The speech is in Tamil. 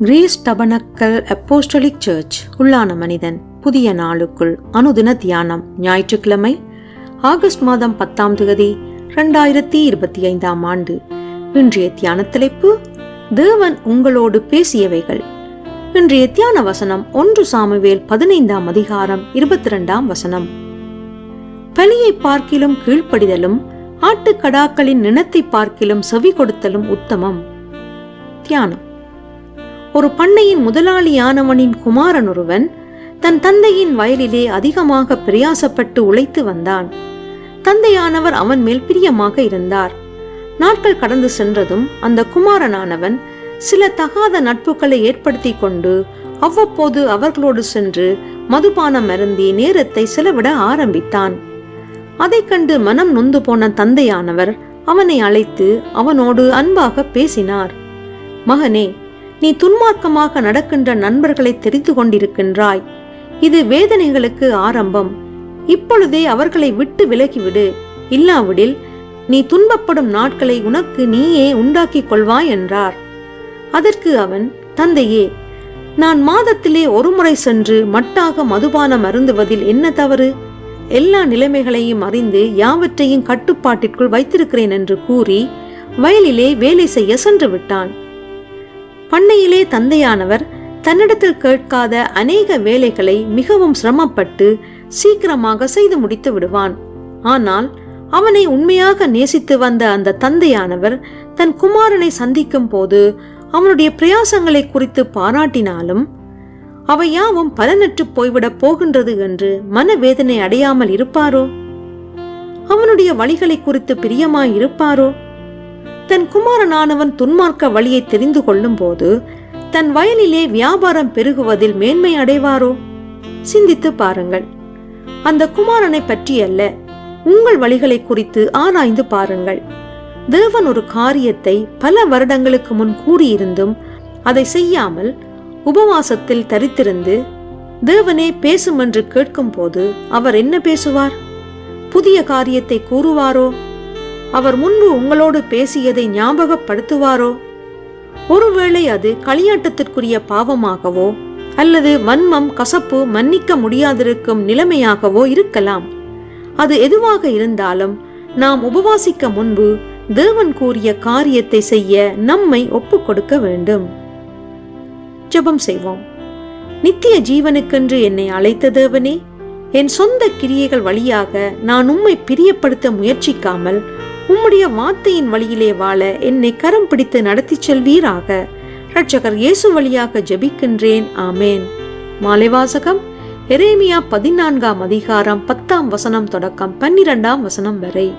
கிரீஸ் டபனக்கல் அப்போஸ்டலிக் சர்ச் உள்ளான மனிதன். புதிய நாளுக்குள் அனுதின தியானம். ஞாயிற்றுக்கிழமை ஆகஸ்ட் மாதம் பத்தாம் தேதி இரண்டாயிரத்தி இருபத்தி ஐந்தாம் ஆண்டு. இன்றைய தியான தலைப்பு தேவன் உங்களோடு பேசியவைகள். இன்றைய தியான வசனம் ஒன்று சாமுவேல் பதினைந்தாம் அதிகாரம் இருபத்தி இரண்டாம் வசனம். பலியை பார்க்கிலும் கீழ்ப்படிதலும் ஆட்டுக்கடாக்களின் நினத்தை பார்க்கிலும் செவி கொடுத்தலும் உத்தமம். தியானம். ஒரு பண்ணையின் முதலாளியானவனின் குமாரன் ஒருவன் தன் தந்தையின் வயலிலே அதிகமாக பிரயாசப்பட்டு உழைத்து வந்தான். தந்தையானவர் அவன் மேல் பிரியமாக இருந்தார். நாட்கள் கடந்து சென்றதும் அந்த குமாரனானவன் சில தகாத நட்புகளை ஏற்படுத்தி கொண்டு அவ்வப்போது அவர்களோடு சென்று மதுபானம் அருந்தி நேரத்தை செலவிட ஆரம்பித்தான். அதைக் கண்டு மனம் நொந்து போன தந்தையானவர் அவனை அழைத்து அவனோடு அன்பாக பேசினார். மகனே நீ துன்மார்க்கமாக நடக்கின்ற நண்பர்களை தெரிந்து கொண்டிருக்கின்றாய். இது வேதனைகளுக்கு ஆரம்பம். இப்பொழுதே அவர்களை விட்டு விலகிவிடு. இல்லாவிடில் நீ துன்பப்படும் நாட்களை உனக்கு நீயே உண்டாக்கிக் கொள்வாய் என்றார். அதற்கு அவன் தந்தையே நான் மாதத்திலே ஒருமுறை சென்று மட்டாக மதுபானம் அருந்துவதில் என்ன தவறு? எல்லா நிலைமைகளையும் அறிந்து யாவற்றையும் கட்டுப்பாட்டிற்குள் வைத்திருக்கிறேன் என்று கூறி வயலிலே வேலை செய்ய சென்று விட்டான் பண்ணையிலே தந்தையானவர் தன்னிடத்தில் கேட்காத அநேக வேலைகளை மிகவும் சிரமப்பட்டு சீக்கிரமாக செய்து முடித்து விடுவான். ஆனால் அவனை உண்மையாக நேசித்து வந்த அந்த தந்தையானவர் தன் குமாரனை சந்திக்கும் போது அவனுடைய பிரயாசங்களை குறித்து பாராட்டினாலும் அவை யாவும் பலனற்று போய்விடப் போகின்றது என்று மனவேதனை அடையாமல் இருப்பாரோ? அவனுடைய வழிகளை குறித்து பிரியமாய் இருப்பாரோ? தன் குமாரனானவன் துன்மார்க்க வழியை தெரிந்து கொள்ளும் போது தன் வயலிலே வியாபாரம் பெருகுவதில் மேன்மை அடைவாரோ? சிந்தித்து பாருங்கள். அந்த குமாரனை பற்றியல்ல உங்கள் வழிகளை குறித்து ஆராய்ந்து பாருங்கள். தேவன் ஒரு காரியத்தை பல வருடங்களுக்கு முன் கூறியிருந்தும் அதை செய்யாமல் உபவாசத்தில் தரித்திருந்து தேவனே பேசும் என்று கேட்கும்போது அவர் என்ன பேசுவார்? புதிய காரியத்தை கூறுவாரோ? அவர் முன்பு உங்களோடு பேசியதை ஞாபகப்படுத்துவாரோ? ஒருவேளை அது களியாட்டத்திற்குரிய பாவமாகவோ அல்லது வன்மம் கசப்பு மன்னிக்க முடியாதிருக்கும் நிலைமையாகவோ இருக்கலாம். அது எதுவாக இருந்தாலும் நாம் உபவாசிக்க முன்பு தேவன் கூறிய காரியத்தை செய்ய நம்மை ஒப்பு கொடுக்க வேண்டும். ஜெபம் செய்வோம். நித்திய ஜீவனுக்கென்று என்னை அழைத்த தேவனே என் சொந்த கிரியைகள் வழியாக நான் உம்மை பிரியப்படுத்த முயற்சிக்காமல் உம்முடைய வார்த்தையின் வழியிலே வாழ என்னை கரம் பிடித்து நடத்திச் செல்வீராக. ரட்சகர் இயேசு வழியாக ஜபிக்கின்றேன். ஆமேன். மாலைவாசகம் எரேமியா பதினான்காம் அதிகாரம் பத்தாம் வசனம் தொடக்கம் பன்னிரெண்டாம் வசனம் வரை.